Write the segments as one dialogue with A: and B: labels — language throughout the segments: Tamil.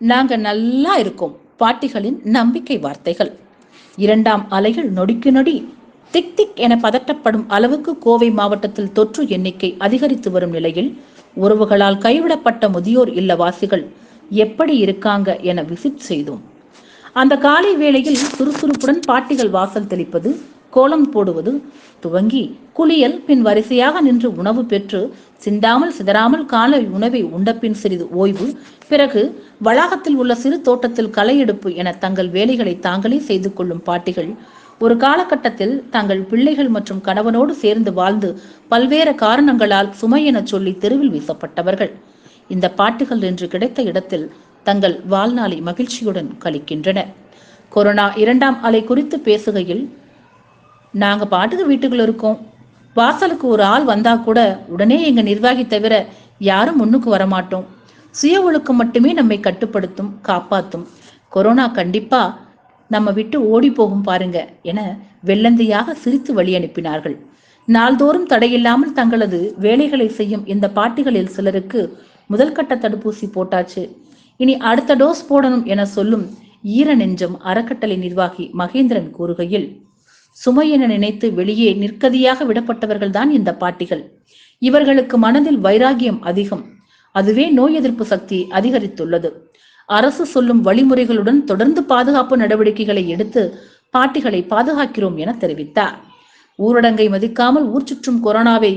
A: நாங்க நல்லா இருக்கோம். பாட்டிகளின் நம்பிக்கை வார்த்தைகள். இரண்டாம் அலைகள் நொடிக்கு நொடி திக் திக் என பதட்டப்படும் அளவுக்கு கோவை மாவட்டத்தில் தொற்று எண்ணிக்கை அதிகரித்து வரும் நிலையில் உறவுகளால் கைவிடப்பட்ட முதியோர் இல்லவாசிகள் எப்படி இருக்காங்க என விசிட் செய்தோம். அந்த காலை வேளையில் சுறுசுறுப்புடன் பாட்டிகள் வாசல் தெளிப்பது கோலம் போடுவது துவங்கி குளியல் பின் வரிசையாக நின்று உணவு பெற்று சிந்தாமல் சிதறாமல் காலை உணவை உண்டபின் சிறிது ஓய்வு பிறகு வளாகத்தில் உள்ள சிறு தோட்டத்தில் களை எடுப்பு என தங்கள் வேலைகளை தாங்களே செய்து கொள்ளும் பாட்டிகள். ஒரு காலகட்டத்தில் தங்கள் பிள்ளைகள் மற்றும் கணவனோடு சேர்ந்து வாழ்ந்து பல்வேறு காரணங்களால் சுமை எனச் சொல்லி தெருவில் வீசப்பட்டவர்கள். இந்த பாட்டுகள் இன்று கிடைத்த இடத்தில் தங்கள் வாழ்நாளை மகிழ்ச்சியுடன் கழிக்கின்றனர். கொரோனா இரண்டாம் அலை குறித்து பேசுகையில் நாங்க பாட்டுக்கு வீட்டுக்குள்ள இருக்கோம். வாசலுக்கு ஒரு ஆள் வந்தா கூட உடனே எங்க நிர்வாகி தவிர யாரும் முன்னுக்கு வரமாட்டோம். சுய ஒழுக்கம் மட்டுமே நம்மை கட்டுப்படுத்தும் காப்பாத்தும். கொரோனா கண்டிப்பா நம்ம விட்டு ஓடி போகும் பாருங்க என வெள்ளந்தையாக சிரித்து வழி அனுப்பினார்கள். நாள்தோறும் தடையில்லாமல் தங்களது வேலைகளை செய்யும் இந்த பாட்டிகளில் சிலருக்கு முதல் கட்ட தடுப்பூசி போட்டாச்சு. இனி அடுத்த டோஸ் போடணும் என சொல்லும் ஈர நெஞ்சம் அறக்கட்டளை நிர்வாகி மகேந்திரன் கூறுகையில் சுமை என நினைத்து வெளியே நிற்கதியாக விடப்பட்டவர்கள்தான் இந்த பாட்டிகள். இவர்களுக்கு மனதில் வைராகியம் அதிகம். அதுவே நோய் எதிர்ப்பு சக்தி அதிகரித்துள்ளது. அரசு சொல்லும் வழிமுறைகளுடன் தொடர்ந்து பாதுகாப்பு நடவடிக்கைகளை எடுத்து பாட்டிகளை பாதுகாக்கிறோம் என தெரிவித்தார். ஊரடங்கை மதிக்காமல் ஊர் சுற்றும் கொரோனாவை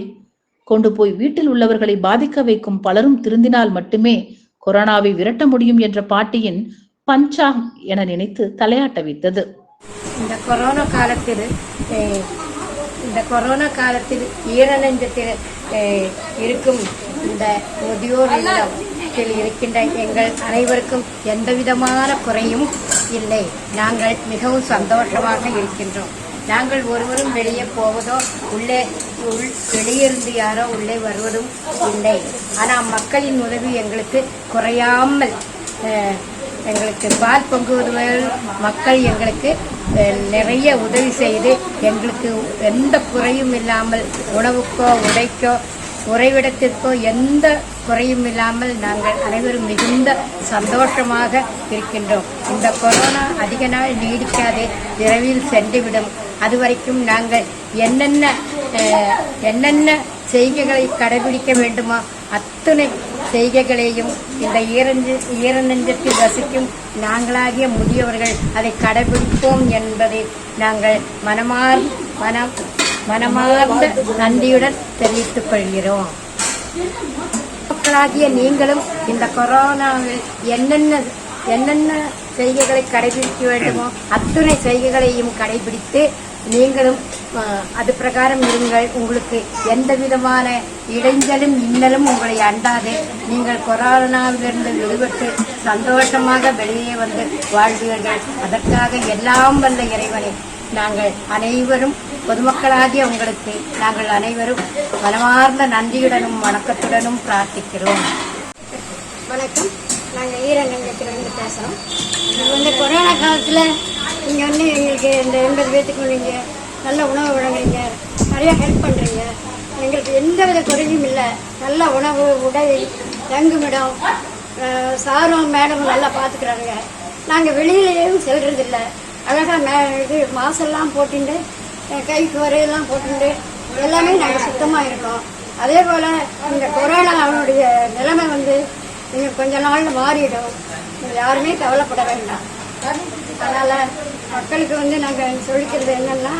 A: கொண்டு போய் வீட்டில் உள்ளவர்களை பாதிக்க வைக்கும் பலரும் திருந்தினால் மட்டுமே கொரோனாவை விரட்ட முடியும் என்ற பாட்டியின் பஞ்சாங் என நினைத்து தலையாட்ட வைத்தது
B: இந்த கொரோனா காலத்தில் இந்த கொரோனா காலத்தில் ஈரநெஞ்சத்தில் இருக்கும் இந்த முதியோர் இல்லத்தில் இருக்கின்ற எங்கள் அனைவருக்கும் எந்த விதமான குறையும் இல்லை. நாங்கள் மிகவும் சந்தோஷமாக இருக்கின்றோம். நாங்கள் ஒருவரும் வெளியே போவதோ உள்ளே உள் வெளியிருந்து யாரோ உள்ளே வருவதும் இல்லை. ஆனால் மக்களின் உதவி எங்களுக்கு குறையாமல் எங்களுக்கு பால் பொங்குவதுவரை மக்கள் எங்களுக்கு நிறைய உதவி செய்து எங்களுக்கு எந்த குறையும் இல்லாமல் உணவுக்கோ உடைக்கோ உறைவிடத்திற்கோ எந்த குறையும் இல்லாமல் நாங்கள் அனைவரும் மிகுந்த சந்தோஷமாக இருக்கின்றோம். இந்த கொரோனா அதிக நாள் நீடிக்காது விரைவில் சென்றுவிடும். அதுவரைக்கும் நாங்கள் என்னென்ன என்னென்ன செய்கைகளை கடைபிடிக்க வேண்டுமோ அத்தனை செய்கைகளையும் இந்த ஈரஞ்சு ஈரநெஞ்சத்தில் வசிக்கும் நாங்களாகிய முதியவர்கள் அதை கடைபிடிப்போம் என்பதை நாங்கள் மனமார் மனம் மனமார்ந்த நன்றியுடன் தெரிவித்துக் கொள்கிறோம். மக்களாகிய நீங்களும் இந்த கொரோனாவில் என்னென்ன என்னென்ன செய்கைகளை கடைபிடிக்க வேண்டுமோ அத்துணை செய்கைகளையும் கடைபிடித்து நீங்களும் அது பிரகாரம் இருங்கள். உங்களுக்கு எந்த விதமான இடைஞ்சலும் இன்னலும் உங்களை அண்டாது. நீங்கள் கொரோனாவிலிருந்து விடுபட்டு சந்தோஷமாக வெளியே வந்து வாழ்வீர்கள். அதற்காக எல்லாம் வல்ல இறைவனை நாங்கள் அனைவரும் பொதுமக்களாகிய உங்களுக்கு நாங்கள் அனைவரும் மனமார்ந்த நன்றியுடனும் வணக்கத்துடனும் பிரார்த்திக்கிறோம்.
C: வணக்கம். நாங்கள் ஈரநங்கத்திலிருந்து பேசுகிறோம் இது வந்து கொரோனா காலத்தில் நீங்கள் வந்து எங்களுக்கு இந்த எண்பது பேர்த்துக்கு நீங்கள் நல்ல உணவு வழங்குறீங்க நிறையா ஹெல்ப் பண்ணுறீங்க எங்களுக்கு எந்த வித குறையும் இல்லை. நல்ல உணவு உடை தங்குமிடம் சாரும் மேடமும் நல்லா பார்த்துக்குறாங்க நாங்கள் வெளியிலேயும் செல்றதில்ல. அழகாக மே இது மாசெல்லாம் போட்டுண்டு கைக்கு வரையெல்லாம் போட்டுண்டு எல்லாமே நாங்கள் சுத்தமாக இருக்கோம். அதே போல் இந்த கொரோனா அவனுடைய நிலைமை வந்து கொஞ்ச நாளில் மாறிடும். யாருமே கவலைப்பட வேண்டாம். அதனால் மக்களுக்கு வந்து நாங்கள் சொல்லிக்கிறது என்னென்னா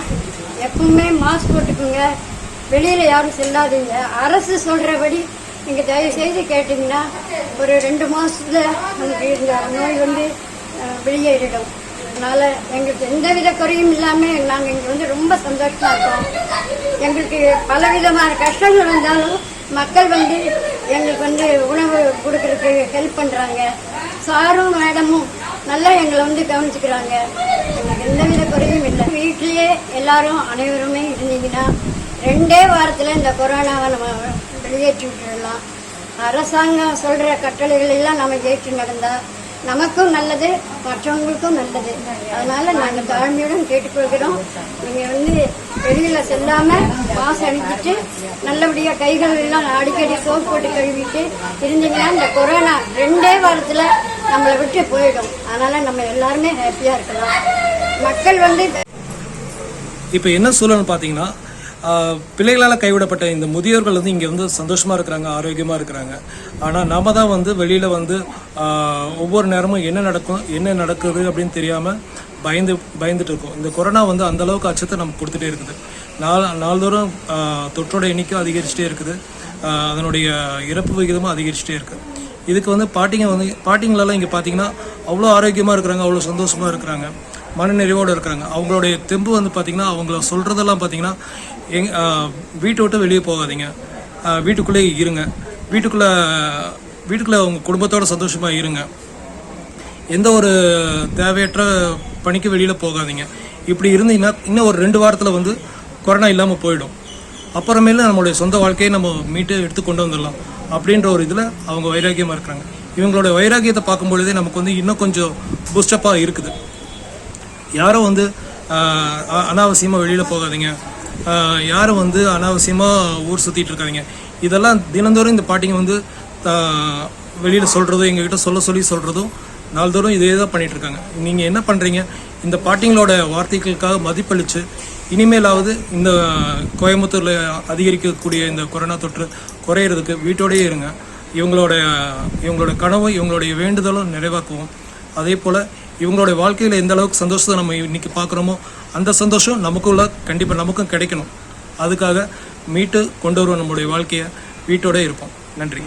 C: எப்பவுமே மாஸ்க் போட்டுக்குங்க. வெளியில் யாரும் செல்லாதீங்க. அரசு சொல்கிறபடி நீங்கள் தயவு செய்து ஒரு ரெண்டு மாதத்தில் நமக்கு இந்த நோய் வந்து வெளியேறிடும். அதனால் எங்களுக்கு எந்தவித குறையும் இல்லாமல் நாங்கள் இங்கே வந்து ரொம்ப சந்தோஷமாக இருக்கோம். எங்களுக்கு பலவிதமான கஷ்டங்கள் வந்தாலும் மக்கள் வந்து எங்களுக்கு வந்து உணவு கொடுக்கறதுக்கு ஹெல்ப் பண்ணுறாங்க சாரும் மேடமும் நல்லா எங்களை வந்து கவனிச்சுக்கிறாங்க. எந்தவித குறையும் இல்லை. வீட்டிலேயே எல்லாரும் அனைவருமே இருந்தீங்கன்னா ரெண்டே வாரத்தில் இந்த கொரோனாவை நம்ம வெளியேற்றி விட்டுடலாம். அரசாங்கம் சொல்கிற கட்டளைகளெல்லாம் நம்ம ஏற்று நடந்தால் நமக்கும் நல்லது மற்றவங்களுக்கும் நல்லது. அதனால நாங்கள் தாழ்மையுடன் கேட்டுக்கொள்கிறோம். நீங்கள் வந்து வெளியில் செல்லாமல் மாசு அணிஞ்சிட்டு நல்லபடியாக கைகள் எல்லாம் அடிக்கடி சோப் போட்டு கழுவிட்டு இருந்தீங்கன்னா இந்த கொரோனா ரெண்டே வாரத்தில் நம்மளை விட்டு போயிடும். அதனால நம்ம எல்லாருமே ஹாப்பியாக இருக்கலாம். மக்கள் வந்து
D: இப்போ என்ன சூழல்னு பார்த்தீங்கன்னா பிள்ளைகளால் கைவிடப்பட்ட இந்த முதியோர்கள் வந்து இங்கே வந்து சந்தோஷமாக இருக்கிறாங்க ஆரோக்கியமாக இருக்கிறாங்க. ஆனால் நாம் தான் வந்து வெளியில் வந்து ஒவ்வொரு நேரமும் என்ன நடக்கும் என்ன நடக்குது அப்படின்னு தெரியாமல் பயந்து பயந்துட்டு இருக்கோம். இந்த கொரோனா வந்து அந்த அளவுக்கு அச்சத்தை நமக்கு கொடுத்துட்டே இருக்குது. நாள் நாள்தோறும் தொற்றோட எண்ணிக்கை அதிகரிச்சுட்டே இருக்குது. அதனுடைய இறப்பு விகிதமும் அதிகரிச்சுட்டே இருக்குது இதுக்கு வந்து பாட்டிங்க வந்து பாட்டிங்களெல்லாம் இங்கே பார்த்தீங்கன்னா அவ்வளோ ஆரோக்கியமாக இருக்கிறாங்க அவ்வளோ சந்தோஷமாக இருக்கிறாங்க. மனநிறைவோடு இருக்கிறாங்க. அவங்களுடைய தெம்பு வந்து பார்த்திங்கன்னா அவங்கள சொல்கிறதெல்லாம் பார்த்திங்கன்னா எங் வீட்டை விட்டு வெளியே போகாதீங்க. வீட்டுக்குள்ளேயே வீட்டுக்குள்ளே இருங்க. வீட்டுக்குள்ளே வீட்டுக்குள்ளே அவங்க குடும்பத்தோட சந்தோஷமாக இருங்க. எந்த ஒரு தேவையற்ற பணிக்கு வெளியில் போகாதீங்க. இப்படி இருந்தீங்கன்னா இன்னும் ஒரு ரெண்டு வாரத்தில் வந்து கொரோனா இல்லாமல் போயிடும். அப்புறமேல நம்மளுடைய சொந்த வாழ்க்கையை நம்ம மீட்டு எடுத்து கொண்டு வந்துடலாம். அப்படின்ற ஒரு இதில் அவங்க வைராக்கியமாக இருக்கிறாங்க. இவங்களோட வைராக்கியத்தை பார்க்கும்பொழுதே நமக்கு வந்து இன்னும் கொஞ்சம் பூஸ்டப்பாக இருக்குது. யாரும் வந்து அனாவசியமாக வெளியில் போகாதீங்க. யாரும் வந்து அனாவசியமாக ஊர் சுற்றிட்டு இருக்காதிங்க. இதெல்லாம் தினந்தோறும் இந்த பாட்டிங்க வந்து வெளியில் சொல்கிறதும் எங்ககிட்ட சொல்ல சொல்லி சொல்கிறதும் நாள்தோறும் இதே தான் பண்ணிகிட்ருக்காங்க நீங்கள் என்ன பண்ணுறீங்க இந்த பாட்டிங்களோட வார்த்தைகளுக்காக மதிப்பளித்து இனிமேலாவது இந்த கோயம்புத்தூரில் அதிகரிக்கக்கூடிய இந்த கொரோனா தொற்று குறையிறதுக்கு வீட்டோடையே இருங்க. இவங்களோட இவங்களோட கனவு இவங்களுடைய வேண்டுதலும் நிறைவாக்குவோம். அதே போல் இவங்களோட வாழ்க்கையில் எந்த அளவுக்கு சந்தோஷத்தை நம்ம இன்றைக்கி பார்க்குறோமோ அந்த சந்தோஷம் நமக்குள்ள கண்டிப்பாக நமக்கும் கிடைக்கணும். அதுக்காக மீட்டு கொண்டு வருவோம் நம்மளுடைய வாழ்க்கையை. வீட்டோடே இருப்போம். நன்றி.